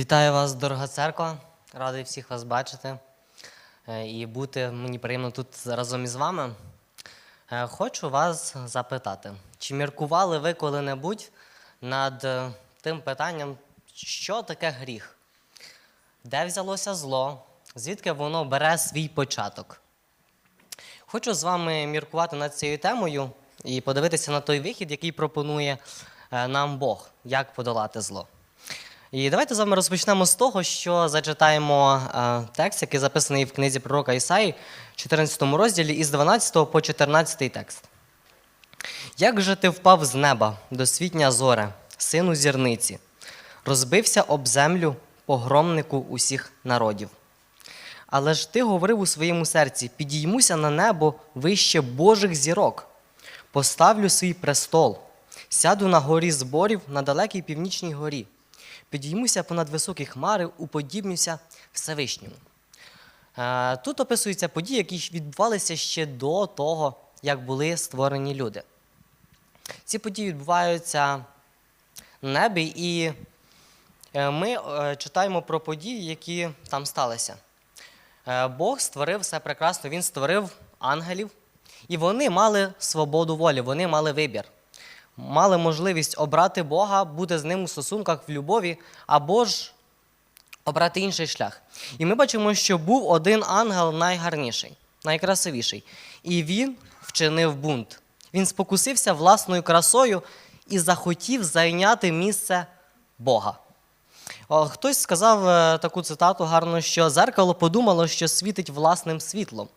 Вітаю вас, дорога церква. Радий всіх вас бачити е, і бути мені приємно тут разом із вами. Е, Хочу вас запитати, чи міркували ви коли-небудь над е, тим питанням, що таке гріх? Де взялося зло? Звідки воно бере свій початок? Хочу з вами міркувати над цією темою і подивитися на той вихід, який пропонує нам Бог, як подолати зло. І давайте з вами розпочнемо з того, що зачитаємо е, текст, який записаний в книзі пророка Ісаї, 14 розділі, із 12 по 14 текст. Як же ти впав з неба, досвітня зоре, сину зірниці, розбився об землю погромнику усіх народів. Але ж ти говорив у своєму серці: підіймуся на небо вище Божих зірок, поставлю свій престол, сяду на горі зборів на далекій північній горі, підіймуся понад високі хмари, уподібнюся Всевишньому. Е, Тут описуються події, які відбувалися ще до того, як були створені люди. Ці події відбуваються на небі, і е, ми е, читаємо про події, які там сталися. Бог створив все прекрасно, Він створив ангелів, і вони мали свободу волі, вони мали вибір. Мали можливість обрати Бога, бути з ним у стосунках в любові, або ж обрати інший шлях. І ми бачимо, що був один ангел найгарніший, найкрасивіший. І він вчинив бунт. Він спокусився власною красою і захотів зайняти місце Бога. Хтось сказав е, таку цитату гарно, що зеркало подумало, що світить власним світлом.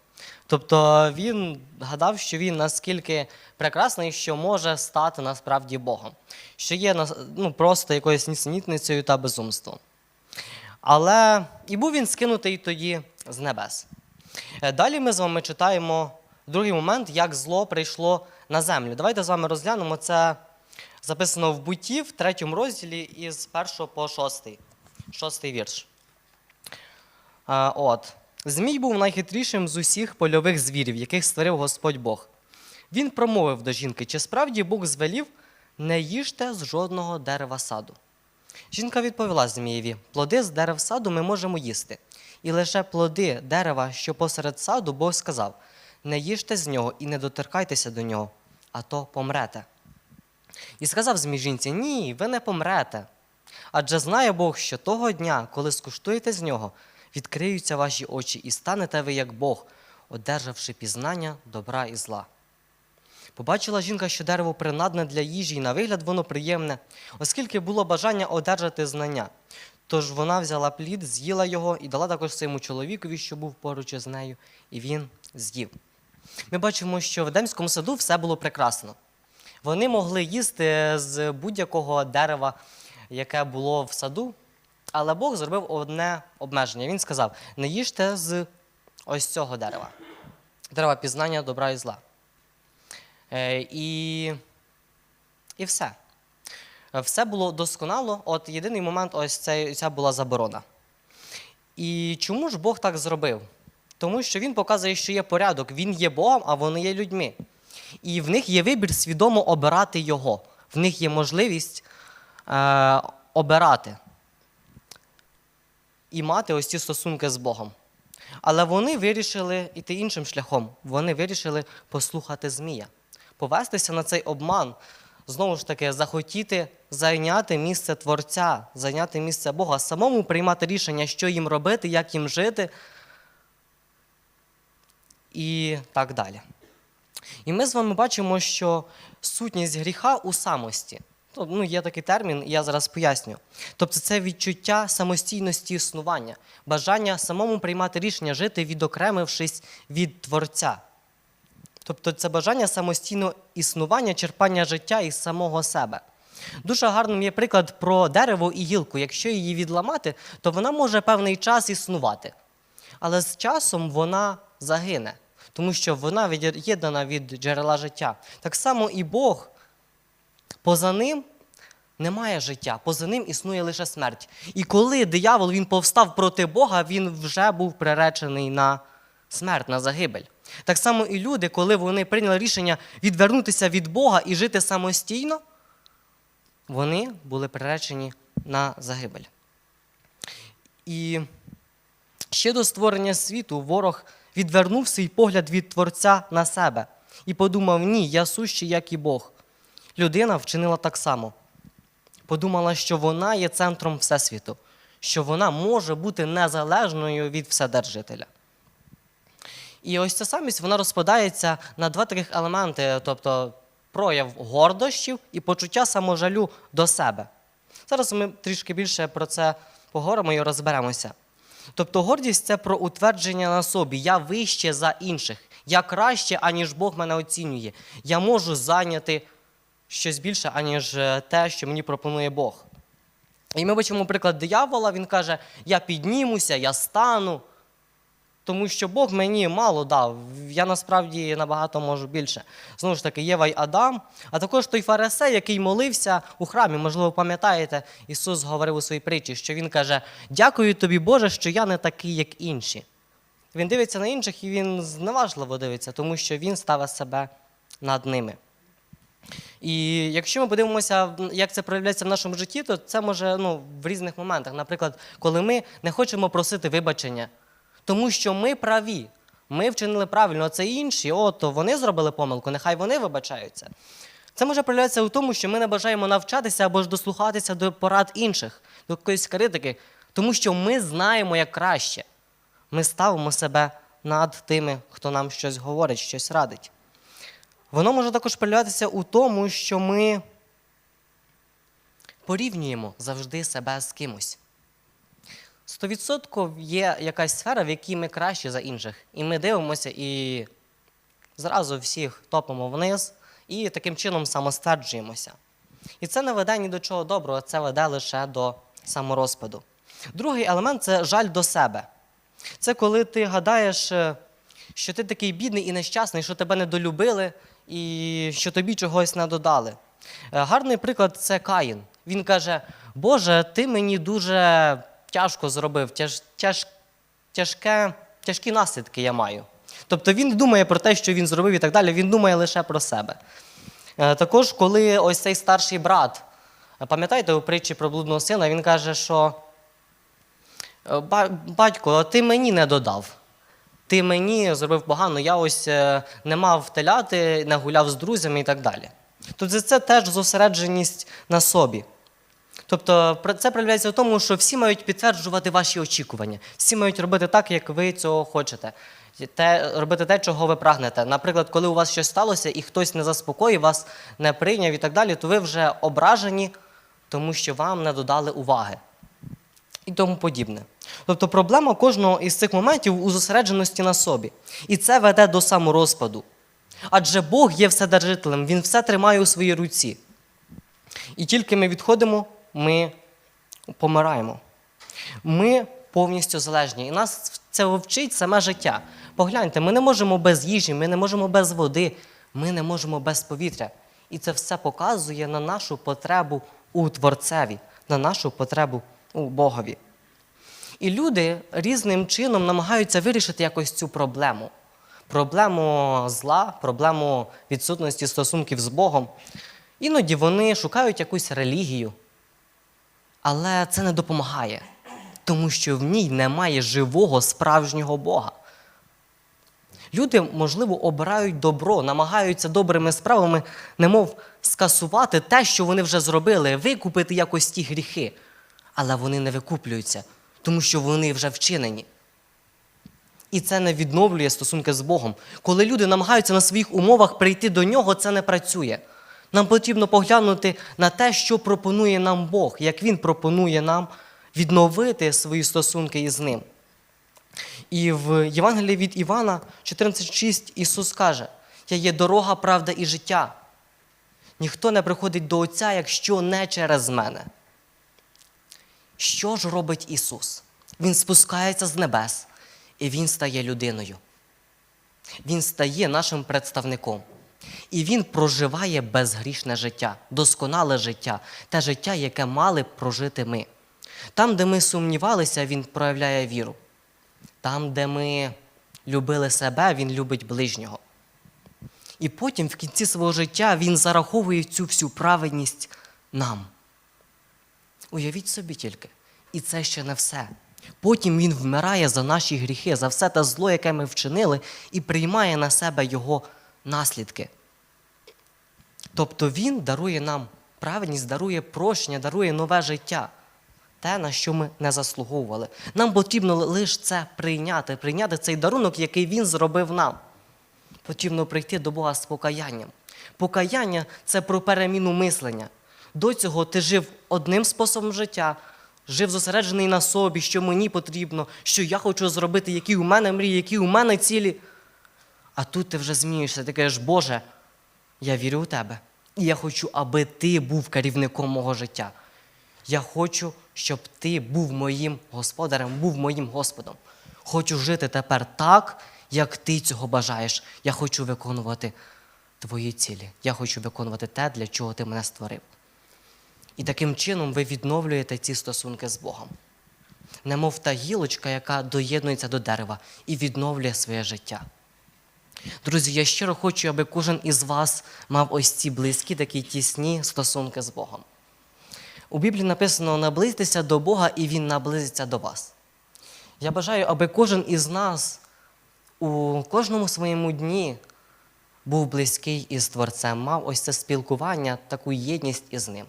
Тобто він гадав, що він наскільки прекрасний, що може стати насправді Богом, що є ну, просто якоюсь нісенітницею та безумством. Але і був він скинутий тоді з небес. Е, Далі ми з вами читаємо другий момент, як зло прийшло на землю. Давайте з вами розглянемо це записано в буті в третьому розділі із 1 по 6. Шостий вірш. От. Змій був найхитрішим з усіх польових звірів, яких створив Господь Бог. Він промовив до жінки: чи справді Бог звелів, не їжте з жодного дерева саду. Жінка відповіла Змієві: плоди з дерев саду ми можемо їсти. І лише плоди дерева, що посеред саду, Бог сказав: не їжте з нього і не доторкайтеся до нього, а то помрете. І сказав змій жінці: Ні, ви не помрете. Адже знає Бог, що того дня, коли скуштуєте з нього, відкриються ваші очі, і станете ви як Бог, одержавши пізнання добра і зла. Побачила жінка, що дерево принадне для їжі, і на вигляд воно приємне, оскільки було бажання одержати знання. Тож вона взяла плід, з'їла його і дала також своєму чоловікові, що був поруч із нею, і він з'їв. Ми бачимо, що в Едемському саду все було прекрасно. Вони могли їсти з будь-якого дерева, яке було в саду, але Бог зробив одне обмеження. Він сказав: не їжте з ось цього дерева. Дерева пізнання добра і зла. Е, і, і все. Все було досконало. От єдиний момент, ось цей, ця була заборона. І чому ж Бог так зробив? Тому що він показує, що є порядок, він є Богом, а вони є людьми. І в них є вибір свідомо обирати його. В них є можливість е, обирати і мати ось ці стосунки з Богом. Але вони вирішили йти іншим шляхом. Вони вирішили послухати Змія, повестися на цей обман, знову ж таки, захотіти зайняти місце Творця, зайняти місце Бога, самому приймати рішення, що їм робити, як їм жити і так далі. І ми з вами бачимо, що сутність гріха у самості. Ну, Ну, є такий термін, і я зараз поясню. Тобто це відчуття самостійності існування, бажання самому приймати рішення, жити, відокремившись від Творця. Тобто це бажання самостійного існування, черпання життя із самого себе. Дуже гарним є приклад про дерево і гілку. Якщо її відламати, то вона може певний час існувати. Але з часом вона загине, тому що вона від'єднана від джерела життя. Так само і Бог, поза ним немає життя, поза ним існує лише смерть. І коли диявол він повстав проти Бога, він вже був приречений на смерть, на загибель. Так само і люди, коли вони прийняли рішення відвернутися від Бога і жити самостійно, вони були приречені на загибель. І ще до створення світу ворог відвернув свій погляд від Творця на себе і подумав: ні, я сущий, як і Бог. Людина вчинила так само. Подумала, що вона є центром Всесвіту, що вона може бути незалежною від Вседержителя. І ось ця самість вона розпадається на два таких елементи, тобто прояв гордощів і почуття саможалю до себе. Зараз ми трішки більше про це поговоримо і розберемося. Тобто гордість це про утвердження на собі. Я вище за інших, я краще, аніж Бог мене оцінює. Я можу зайняти щось більше, аніж е, те, що мені пропонує Бог. І ми бачимо приклад диявола, він каже: Я піднімуся, я стану, тому що Бог мені мало дав. Я насправді набагато можу більше. Знову ж таки, Єва й Адам, а також той фарисей, який молився у храмі. Можливо, пам'ятаєте, Ісус говорив у своїй притчі, що Він каже: Дякую тобі, Боже, що я не такий, як інші. Він дивиться на інших і він зневажливо дивиться, тому що він ставить себе над ними. І якщо ми подивимося, як це проявляється в нашому житті, то це може ну, в різних моментах. Наприклад, коли ми не хочемо просити вибачення, тому що ми праві, ми вчинили правильно, а це інші, то вони зробили помилку, нехай вони вибачаються. Це може проявлятися у тому, що ми не бажаємо навчатися або ж дослухатися до порад інших, до якоїсь критики, тому що ми знаємо як краще. Ми ставимо себе над тими, хто нам щось говорить, щось радить. Воно може також проявлятися у тому, що ми порівнюємо завжди себе з кимось. Стовідсотково є якась сфера, в якій ми краще за інших. І ми дивимося і зразу всіх топимо вниз і таким чином самостверджуємося. І це не веде ні до чого доброго, це веде лише до саморозпаду. Другий елемент це жаль до себе. Це коли ти гадаєш, е, що ти такий бідний і нещасний, що тебе недолюбили і що тобі чогось не додали. Е, Гарний приклад це Каїн. Він каже: Боже, ти мені дуже тяжко зробив, тяж, тяж, тяжке, тяжкі наслідки я маю. Тобто він думає про те, що він зробив і так далі, він думає лише про себе. Е, Також, коли ось цей старший брат, е, пам'ятаєте у притчі про блудного сина, він каже, що «Е, батько, ти мені не додав. Ти мені зробив погано, я ось е, не мав теляти, не гуляв з друзями і так далі. Тобто це теж зосередженість на собі. Тобто це проявляється в тому, що всі мають підтверджувати ваші очікування, всі мають робити так, як ви цього хочете. Те, робити те, чого ви прагнете. Наприклад, коли у вас щось сталося і хтось не заспокоїв, вас не прийняв і так далі, то ви вже ображені, тому що вам не додали уваги і тому подібне. Тобто проблема кожного із цих моментів у зосередженості на собі. І це веде до саморозпаду. Адже Бог є вседержителем, Він все тримає у своїй руці. І тільки ми відходимо, ми помираємо. Ми повністю залежні. І нас це вчить саме життя. Погляньте, ми не можемо без їжі, ми не можемо без води, ми не можемо без повітря. І це все показує на нашу потребу у Творцеві, на нашу потребу у Богові. І люди різним чином намагаються вирішити якось цю проблему. Проблему зла, проблему відсутності стосунків з Богом. Іноді вони шукають якусь релігію, але це не допомагає, тому що в ній немає живого справжнього Бога. Люди, можливо, обирають добро, намагаються добрими справами, немов скасувати те, що вони вже зробили, викупити якось ті гріхи. Але вони не викуплюються, тому що вони вже вчинені. І це не відновлює стосунки з Богом. Коли люди намагаються на своїх умовах прийти до нього, це не працює. Нам потрібно поглянути на те, що пропонує нам Бог, як Він пропонує нам відновити свої стосунки із ним. І в Євангелії від Івана 14,6 Ісус каже: Я є дорога, правда і життя. Ніхто не приходить до Отця, якщо не через мене. Що ж робить Ісус? Він спускається з небес і Він стає людиною. Він стає нашим представником. І Він проживає безгрішне життя, досконале життя, те життя, яке мали б прожити ми. Там, де ми сумнівалися, Він проявляє віру. Там, де ми любили себе, Він любить ближнього. І потім, в кінці свого життя, Він зараховує цю всю праведність нам. Уявіть собі тільки. І це ще не все. Потім Він вмирає за наші гріхи, за все те зло, яке ми вчинили, і приймає на себе Його наслідки. Тобто Він дарує нам праведність, дарує прощення, дарує нове життя, те, на що ми не заслуговували. Нам потрібно лише це прийняти, прийняти цей дарунок, який Він зробив нам. Потрібно прийти до Бога з покаянням. Покаяння це про переміну мислення. До цього ти жив одним способом життя, жив зосереджений на собі, що мені потрібно, що я хочу зробити, які у мене мрії, які у мене цілі. А тут ти вже змінюєшся, ти кажеш, Боже, я вірю у тебе. І я хочу, аби ти був керівником мого життя. Я хочу, щоб ти був моїм господарем, був моїм Господом. Хочу жити тепер так, як ти цього бажаєш. Я хочу виконувати твої цілі. Я хочу виконувати те, для чого ти мене створив. І таким чином ви відновлюєте ці стосунки з Богом. Немов та гілочка, яка доєднується до дерева і відновлює своє життя. Друзі, я щиро хочу, аби кожен із вас мав ось ці близькі, такі тісні стосунки з Богом. У Біблії написано наблизьтеся до Бога, і Він наблизиться до вас. Я бажаю, аби кожен із нас у кожному своєму дні був близький із Творцем, мав ось це спілкування, таку єдність із ним.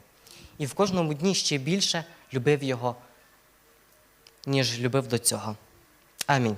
І в кожному дні ще більше любив його, ніж любив до цього. Амінь.